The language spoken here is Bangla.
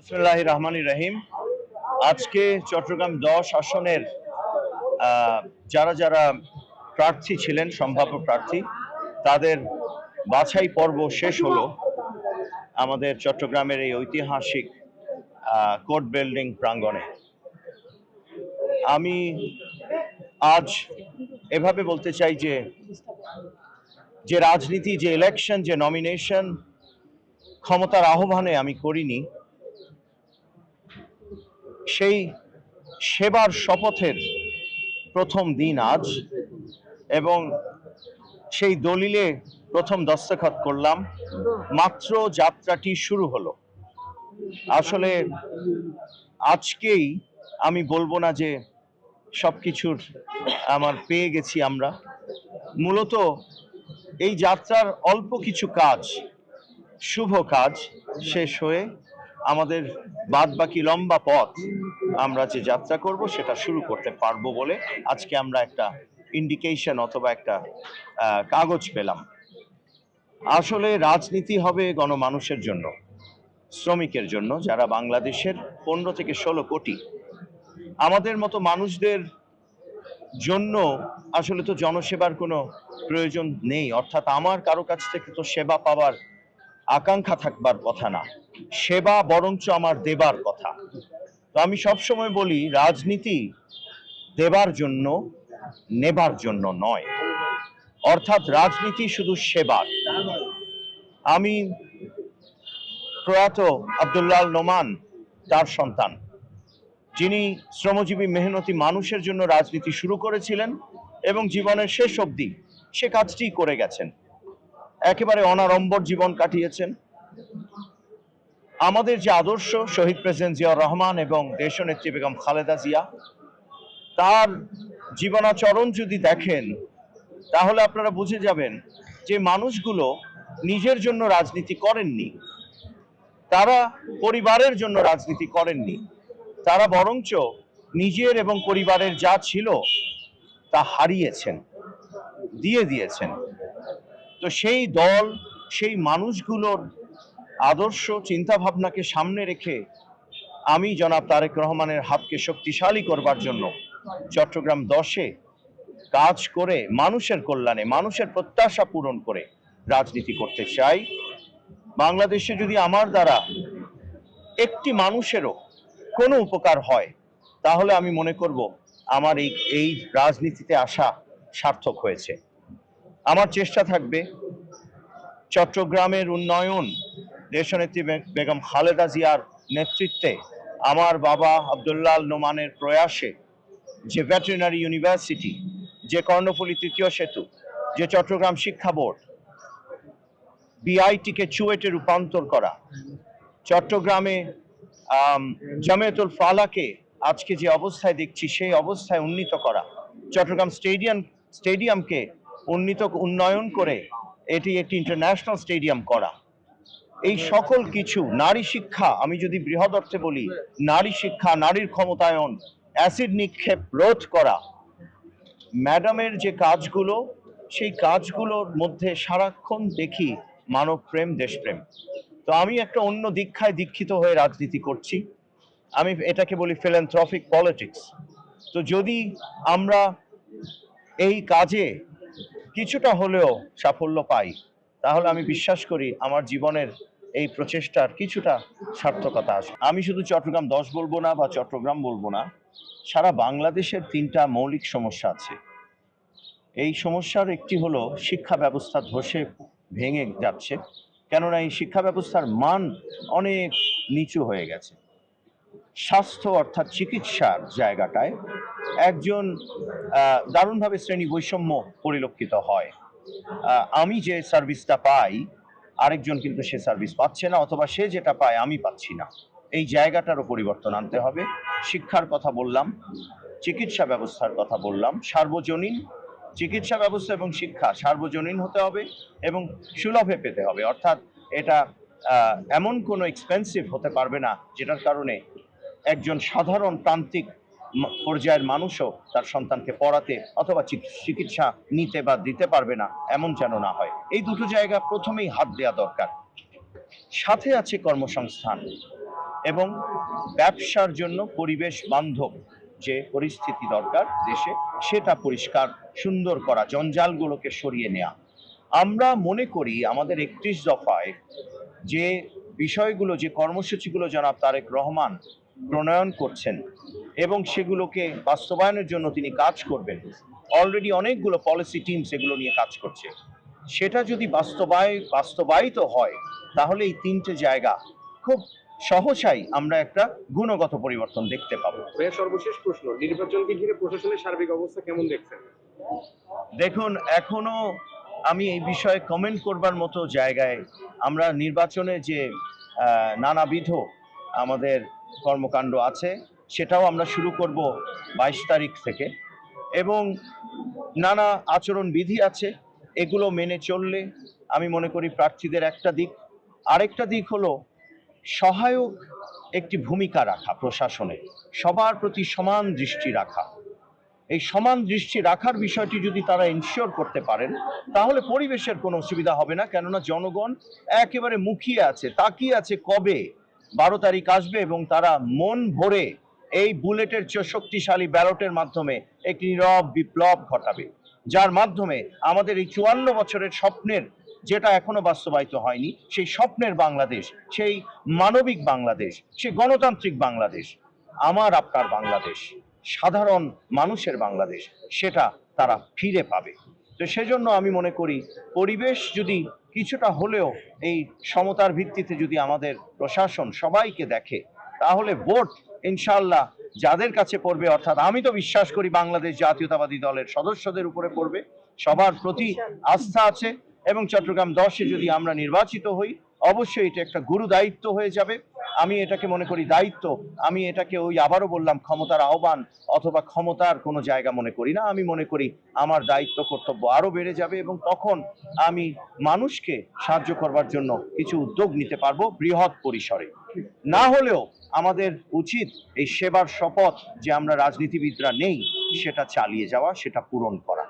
বিসমুল্লাহ রহমান রহিম। আজকে চট্টগ্রাম দশ আসনের যারা যারা প্রার্থী ছিলেন, সম্ভাব্য প্রার্থী, তাদের বাছাই পর্ব শেষ হলো। আমাদের চট্টগ্রামের এই ঐতিহাসিক কোর্ট বিল্ডিং প্রাঙ্গণে। আমি আজ এভাবে বলতে চাই যে যে রাজনীতি, যে ইলেকশন যে নমিনেশন ক্ষমতার আহ্বানে আমি করিনি সেই সেবার শপথের প্রথম দিন আজ, এবং সেই দলিলে প্রথম দস্তখত করলাম। মাত্র যাত্রাটি শুরু হলো। আসলে আজকেই আমি বলব না যে সব কিছুর আমার পেয়ে গেছি আমরা। মূলত এই যাত্রার অল্প কিছু কাজ, শুভ কাজ শেষ হয়ে আমাদের বাদ বাকি লম্বা পথ আমরা যে যাত্রা করব সেটা শুরু করতে পারব বলে আজকে আমরা একটা ইন্ডিকেশন অথবা একটা কাগজ পেলাম। আসলে রাজনীতি হবে গণমানুষের জন্য, শ্রমিকের জন্য, যারা বাংলাদেশের পনেরো থেকে ষোলো কোটি। আমাদের মতো মানুষদের জন্য আসলে তো জনসেবার কোনো প্রয়োজন নেই, অর্থাৎ আমার কারও কাছ থেকে তো সেবা পাওয়ার আকাঙ্ক্ষা থাকবার কথা না, সেবা বরঞ্চ আমার দেবার কথা। তো আমি সবসময় বলি, রাজনীতি দেবার জন্য, নেবার জন্য নয়। অর্থাৎ রাজনীতি শুধু সেবার। আমি প্রয়াত আবদুল্লাহ নোমান, তার সন্তান। যিনি শ্রমজীবী মেহনতি মানুষের জন্য রাজনীতি শুরু করেছিলেন এবং জীবনের শেষ অবধি সে কাজটি করে গেছেন। একেবারে অনাড়ম্বর জীবন কাটিয়েছেন। আমাদের যে আদর্শ শহীদ প্রেসিডেন্ট জিয়াউর রহমান এবং দেশনেত্রী বেগম খালেদা জিয়া, তার জীবনাচরণ যদি দেখেন, তাহলে আপনারা বুঝে যাবেন যে মানুষগুলো নিজের জন্য রাজনীতি করেননি। তারা পরিবারের জন্য রাজনীতি করেননি। তারা বরঞ্চ নিজের এবং পরিবারের যা ছিল তা হারিয়েছেন, দিয়ে দিয়েছেন। তো সেই দল, সেই মানুষগুলোর আদর্শ চিন্তা ভাবনাকে সামনে রেখে আমি জনাব তারেক রহমানের হাতকে শক্তিশালী করবার জন্য চট্টগ্রাম দশে কাজ করে, মানুষের কল্যাণে, মানুষের প্রত্যাশা পূরণ করে রাজনীতি করতে চাই। বাংলাদেশে যদি আমার দ্বারা একটি মানুষেরও কোনো উপকার হয়, তাহলে আমি মনে করব আমার এই এই রাজনীতিতে আসা সার্থক হয়েছে। আমার চেষ্টা থাকবে চট্টগ্রামের উন্নয়ন দেশনেত্রী বেগম খালেদা জিয়ার নেতৃত্বে আমার বাবা আবদুল্লাহ নোমানের প্রয়াসে যে ভেটেরিনারি ইউনিভার্সিটি যে কর্ণফুলী তৃতীয় সেতু যে চট্টগ্রাম শিক্ষা বোর্ড বিআইটিকে চুয়েটে রূপান্তর করা চট্টগ্রামে আম, জামিয়াতুল ফালাকে আজকে যে অবস্থায় দেখছি সেই অবস্থায় উন্নীত করা চট্টগ্রাম স্টেডিয়াম স্টেডিয়ামকে উন্নীত উন্নয়ন করে এটি একটি ইন্টারন্যাশনাল স্টেডিয়াম করা। এই সকল কিছু, নারী শিক্ষা, আমি যদি বৃহৎ অর্থে বলি, নারী শিক্ষা, নারীর ক্ষমতায়ন অ্যাসিড নিক্ষেপ, রোধ করা। ম্যাডামের যে কাজগুলো, সেই কাজগুলোর মধ্যে সারাক্ষণ দেখি মানব প্রেম, দেশপ্রেম। তো আমি একটা অন্য দীক্ষায় দীক্ষিত হয়ে রাজনীতি করছি। আমি এটাকে বলি ফিলেন্থ্রফিক পলিটিক্স তো যদি আমরা এই কাজে কিছুটা হলেও সাফল্য পাই। তাহলে আমি বিশ্বাস করি আমার জীবনের এই প্রচেষ্টার কিছুটা সার্থকতা আসে আমি শুধু চট্টগ্রাম দশ বলব না বা চট্টগ্রাম বলব না, সারা বাংলাদেশের তিনটা মৌলিক সমস্যা আছে। এই সমস্যার একটি হলো শিক্ষা ব্যবস্থা ধসে ভেঙে যাচ্ছে। কেননা এই শিক্ষা ব্যবস্থার মান অনেক নিচু হয়ে গেছে। স্বাস্থ্য অর্থাৎ চিকিৎসার জায়গাটায় একজন দারুণভাবে শ্রেণি বৈষম্য পরিলক্ষিত হয়। আমি যে সার্ভিসটা পাই, আরেকজন কিন্তু সে সার্ভিস পাচ্ছে না অথবা সে যেটা পায় আমি পাচ্ছি না। এই জায়গাটারও পরিবর্তন আনতে হবে। শিক্ষার কথা বললাম, চিকিৎসা ব্যবস্থার কথা বললাম, সার্বজনীন চিকিৎসা ব্যবস্থা এবং শিক্ষা সার্বজনীন হতে হবে এবং সুলভে পেতে হবে। অর্থাৎ এটা এমন কোনো এক্সপেন্সিভ হতে পারবে না যেটার কারণে একজন সাধারণ প্রান্তিক পর্যায়ের মানুষও তার সন্তানকে পড়াতে অথবা চিকিৎসা নিতে বা দিতে পারবে না, এমন যেন না হয়। এই দুটো জায়গা প্রথমেই হাত দেওয়া দরকার। সাথে আছে কর্মসংস্থান এবং ব্যবসার জন্য পরিবেশ বান্ধব যে পরিস্থিতি দরকার দেশে, সেটা পরিষ্কার, সুন্দর করা, জঞ্জালগুলোকে সরিয়ে নেওয়া আমরা মনে করি আমাদের একত্রিশ দফায় যে বিষয়গুলো, যে কর্মসূচিগুলো জনাব তারেক রহমান প্রণয়ন করছেন এবং সেগুলোকে বাস্তবায়নের জন্য তিনি কাজ করবেন। অলরেডি অনেকগুলো পলিসি টিম সেগুলো নিয়ে কাজ করছে। সেটা যদি বাস্তবায় বাস্তবায়িত হয় তাহলে এই তিনটে জায়গা খুব সহসাই আমরা একটা গুণগত পরিবর্তন দেখতে পাবো। সর্বশেষ প্রশ্ন নির্বাচনকে ঘিরে প্রশাসনের সার্বিক অবস্থা কেমন দেখছেন? দেখুন এখনও আমি এই বিষয়ে কমেন্ট করবার মতো জায়গায় আমরা নির্বাচনে যে নানাবিধ আমাদের কর্মকাণ্ড আছে, সেটাও আমরা শুরু করব বাইশ তারিখ থেকে। এবং নানা আচরণ বিধি আছে, এগুলো মেনে চললে আমি মনে করি প্রার্থীদের একটা দিক। আরেকটা দিক হলো সহায়ক একটি ভূমিকা রাখা প্রশাসনে, সবার প্রতি সমান দৃষ্টি রাখা। এই সমান দৃষ্টি রাখার বিষয়টি যদি তারা ইনশিওর করতে পারেন, তাহলে পরিবেশের কোনো অসুবিধা হবে না। কেননা জনগণ একেবারে মুখিয়ে আছে, তাকিয়ে আছে কবে বারো তারিখ আসবে এবং তারা মন ভরে এই বুলেটের শক্তিশালী ব্যালটের মাধ্যমে একটি নীরব বিপ্লব ঘটাবে। যার মাধ্যমে আমাদের এই চুয়ান্ন বছরের স্বপ্নের, যেটা এখনও বাস্তবায়িত হয়নি, সেই স্বপ্নের বাংলাদেশ, সেই মানবিক বাংলাদেশ, সেই গণতান্ত্রিক বাংলাদেশ, আমার, আপনার বাংলাদেশ, সাধারণ মানুষের বাংলাদেশ, সেটা তারা ফিরে পাবে। তো সেজন্য আমি মনে করি, পরিবেশ যদি কিছুটা হলেও এই সমতার ভিত্তিতে যদি আমাদের প্রশাসন সবাইকে দেখে তাহলে ভোট ইনশাল্লাহ যাদের কাছে পড়বে অর্থাৎ আমি তো বিশ্বাস করি বাংলাদেশ জাতীয়তাবাদী দলের সদস্যদের উপরে পড়বে সবার প্রতি আস্থা আছে এবং চট্টগ্রাম দশে যদি আমরা নির্বাচিত হই অবশ্যই এটা একটা গুরু দায়িত্ব হয়ে যাবে। আমি এটাকে মনে করি দায়িত্ব। আমি এটাকে ওই আবারও বললাম, ক্ষমতার আহ্বান অথবা ক্ষমতার কোনো জায়গা মনে করি না। আমি মনে করি আমার দায়িত্ব, কর্তব্য আরও বেড়ে যাবে এবং তখন আমি মানুষকে সাহায্য করবার জন্য কিছু উদ্যোগ নিতে পারব বৃহৎ পরিসরে। না হলেও আমাদের উচিত এই সেবার শপথ যে আমরা রাজনীতিবিদরা নেই, সেটা চালিয়ে যাওয়া, সেটা পূরণ করা।